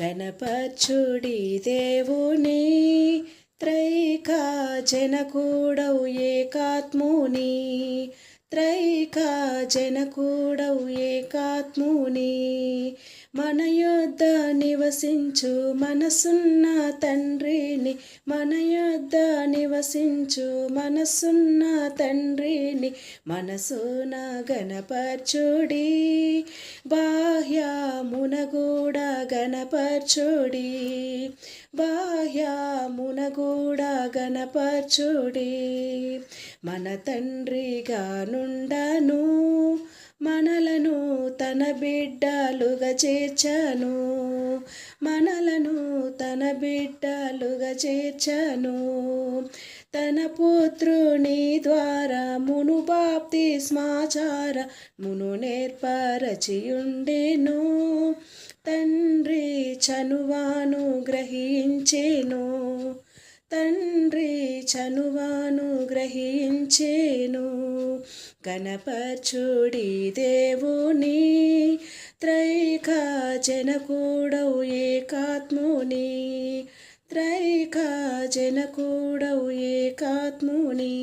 గణపచ్చుడి దేవుని త్రైకా జనకూడవు ఏకాత్ముని త్రైకా జనకూడౌ ఏకాత్ముని. మన యొద్ద నివసించు మనసున్న తండ్రిని మన యొద్ద నివసించు మనసున్న తండ్రిని మనసున గణపర్చుడి బాహ్యమున కూడా గణపర్చుడి బాహ్యమున కూడా గణపర్చుడి మన తండ్రిగా నుండను మనలను తన బిడ్డలుగా చేర్చను. మనలను తన బిడ్డలుగా చేర్చను. తన పుత్రుని ద్వారా మును బాప్తి స్మాచార మును నేర్పరచియుండెను. తండ్రి చనువాను గ్రహించెను. తండ్రి చనువాను గ్రహించేను. గణపర్చుడి దేవుని త్రైకా జనకూడవు ఏకాత్ముని. త్రైకా జనకూడవు ఏకాత్ముని.